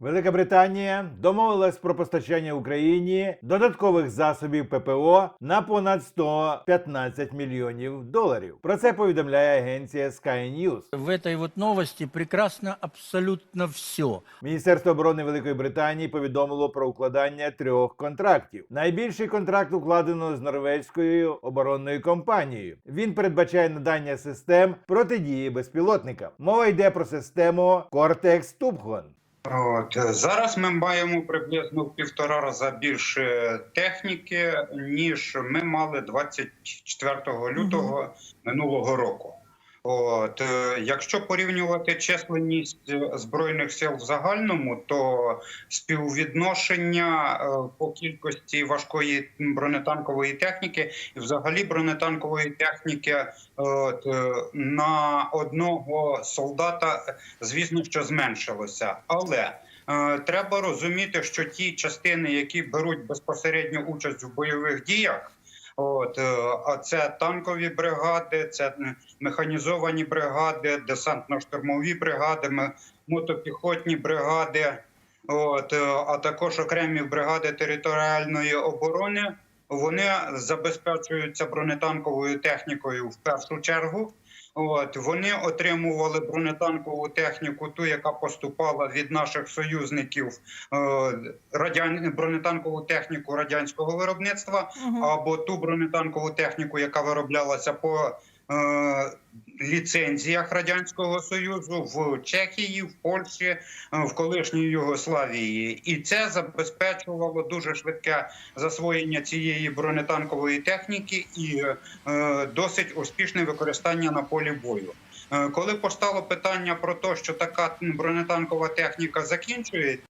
Велика Британія домовилась про постачання Україні додаткових засобів ППО на понад 115 мільйонів доларів. Про це повідомляє агенція Sky News. В этой вот новости прекрасно абсолютно все. Міністерство оборони Великої Британії повідомило про укладання трьох контрактів. Найбільший контракт укладено з норвезькою оборонною компанією. Він передбачає надання систем протидії безпілотникам. Мова йде про систему Cortex Tuphon. От зараз ми маємо приблизно в півтора рази більше техніки, ніж ми мали 24 лютого минулого року. От е, якщо порівнювати численність е, збройних сил в загальному, то співвідношення е, по кількості важкої бронетанкової техніки і взагалі бронетанкової техніки от, на одного солдата, звісно, що зменшилося, але треба розуміти, що ті частини, які беруть безпосередню участь в бойових діях. От, е, а це танкові бригади, це механізовані бригади, десантно-штурмові бригади, мотопіхотні бригади, от, е, а також окремі бригади територіальної оборони. Вони забезпечуються бронетанковою технікою в першу чергу. От вони отримували бронетанкову техніку, ту, яка поступала від наших союзників, е, радян... бронетанкову техніку радянського виробництва, або ту бронетанкову техніку, яка вироблялася по ліцензіях радянського союзу в Чехії, в Польщі, е, в колишній Югославії, і це забезпечувало дуже швидке засвоєння цієї бронетанкової техніки і е, досить успішне використання на полі бою. Е, Коли постало питання про те, що така бронетанкова техніка закінчується.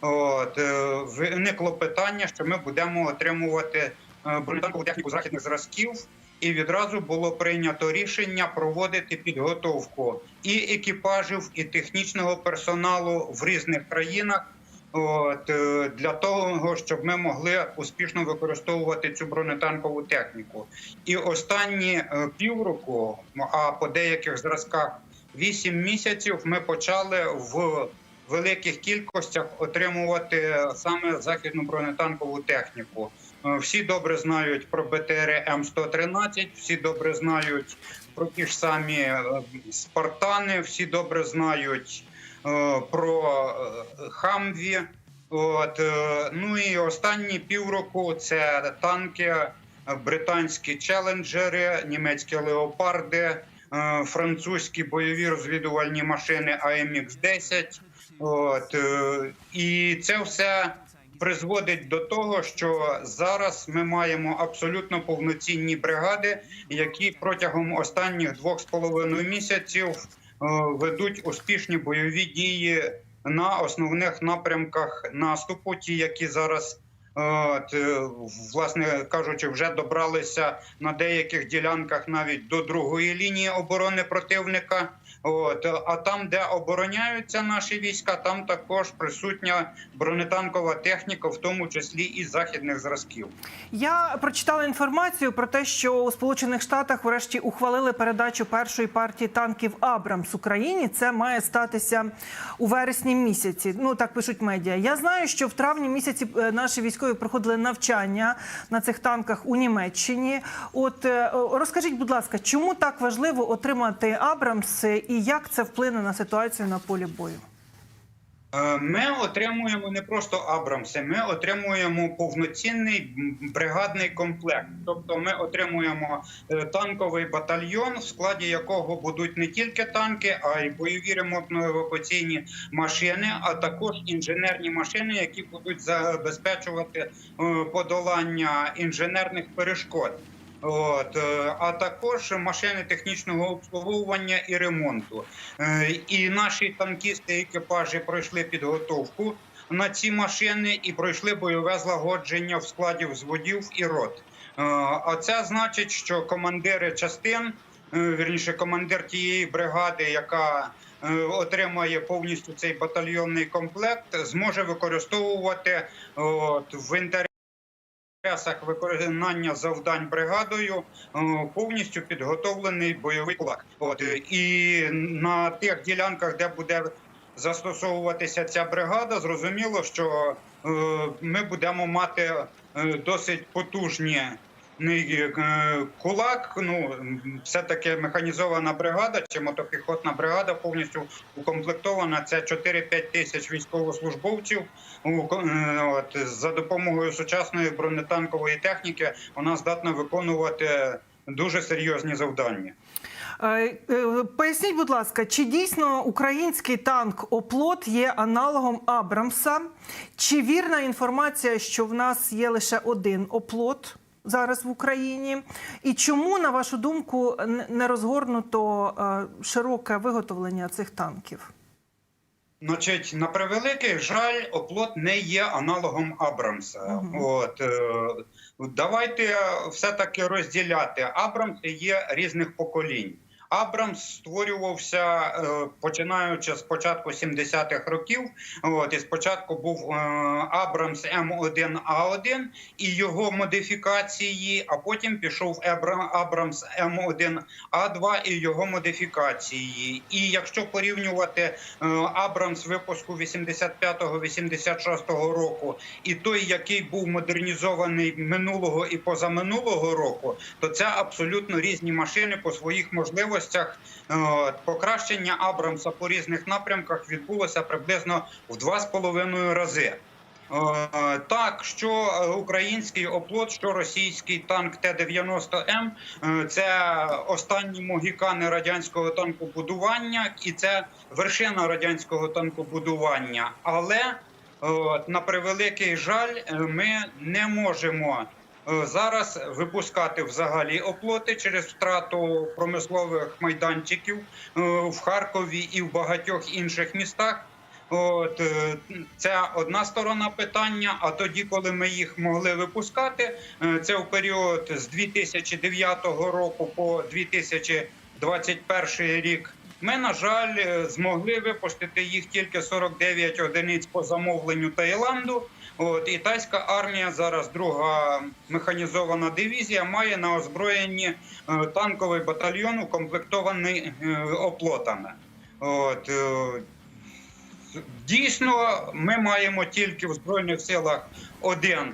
От е, виникло питання, що ми будемо отримувати е, бронетанкову техніку західних зразків, і відразу було прийнято рішення проводити підготовку і екіпажів, і технічного персоналу в різних країнах. От е, для того, щоб ми могли успішно використовувати цю бронетанкову техніку, і останні е, півроку, а по деяких зразках 8 місяців, ми почали в великих кількостях отримувати саме західну бронетанкову техніку. Е, Всі добре знають про БТР М113, всі добре знають про ті ж самі е, Спартани, всі добре знають е, про Хамві. От, ну і останні півроку це танки, британські челенджери, німецькі леопарди, французькі бойові розвідувальні машини АМХ-10. От, і це все призводить до того, що зараз ми маємо абсолютно повноцінні бригади, які протягом останніх двох з половиною місяців е, ведуть успішні бойові дії на основних напрямках наступу, ті, які зараз. От, е, власне кажучи, вже добралися на деяких ділянках навіть до другої лінії оборони противника. От а там, де обороняються наші війська, там також присутня бронетанкова техніка, в тому числі і західних зразків. Я прочитала інформацію про те, що у Сполучених Штатах врешті ухвалили передачу першої партії танків Абрамс Україні. Це має статися у вересні місяці. Ну так пишуть медіа. Я знаю, що в травні місяці е, наші військові проходили навчання на цих танках у Німеччині. От е, розкажіть, будь ласка, чому так важливо отримати Абрамс і як це вплине на ситуацію на полі бою? Е, Ми отримуємо не просто Абрамси, ми отримуємо повноцінний бригадний комплект. Тобто, ми отримуємо е, танковий батальйон, в складі якого будуть не тільки танки, а й бойові ремонтно-евакуаційні машини, а також інженерні машини, які будуть забезпечувати е, подолання інженерних перешкод. От, е, а також машини технічного обслуговування і ремонту. Е, І наші танкісти екіпажі пройшли підготовку на ці машини і пройшли бойове злагодження в складі взводів і рот. Е, А це значить, що командири частин, вірніше, командир тієї бригади, яка отримає повністю цей батальйонний комплект, зможе використовувати от, в інтересі інтересах виконання завдань бригадою е, повністю підготовлений бойовий кулак. От е, і на тих ділянках, де буде застосовуватися ця бригада, зрозуміло, що е, ми будемо мати досить потужні кулак. Ну все таки механізована бригада чи мотопіхотна бригада повністю укомплектована. Це 4-5 тисяч військовослужбовців. Е, От за допомогою сучасної бронетанкової техніки вона здатна виконувати дуже серйозні завдання. Е, е, Поясніть, будь ласка, чи дійсно український танк Оплот є аналогом Абрамса? Чи вірна інформація, що в нас є лише один оплот зараз в Україні? І чому, на вашу думку, не розгорнуто е, широке виготовлення цих танків? Значить, на превеликий жаль, оплот не є аналогом Абрамса. Угу. От е, давайте все-таки розділяти. Абрамс є різних поколінь. Абрамс створювався е, починаючи з початку 70-х років. От і спочатку був е, Абрамс М1А1 і його модифікації, а потім пішов Абрамс М1А2 і його модифікації. І якщо порівнювати е, Абрамс випуску 85-го-86 року і той, який був модернізований минулого і позаминулого року, то це абсолютно різні машини по своїх можливостях. Е, Покращення Абрамса по різних напрямках відбулося приблизно в 2,5 рази. Е, Так, що е, український оплот, що російський танк Т-90М е, це останні могікани радянського танкобудування, і це вершина радянського танкобудування. Але на превеликий жаль, ми не можемо зараз випускати взагалі оплоти через втрату промислових майданчиків е, в Харкові і в багатьох інших містах. От е, це одна сторона питання. А тоді, коли ми їх могли випускати, е, це в період з 2009 року по 2021 рік. Ми, на жаль, е, змогли випустити їх тільки 49 одиниць по замовленню Таїланду. От і тайська армія зараз друга механізована дивізія має на озброєнні е, танковий батальйон, укомплектований е, оплотами. От Дійсно, ми маємо тільки в Збройних силах один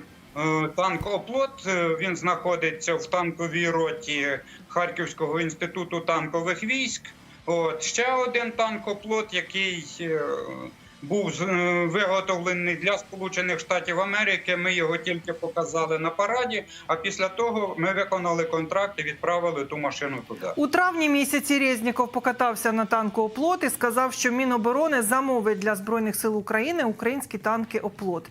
танк оплот. Він знаходиться в танковій роті Харківського інституту танкових військ. От ще один танк оплот, який е, був е, виготовлений для Сполучених Штатів Америки. Ми його тільки показали на параді. А після того ми виконали контракт і відправили ту машину туди. У травні місяці Резніков покатався на танку Оплот і сказав, що Міноборони замовить для збройних сил України українські танки Оплот.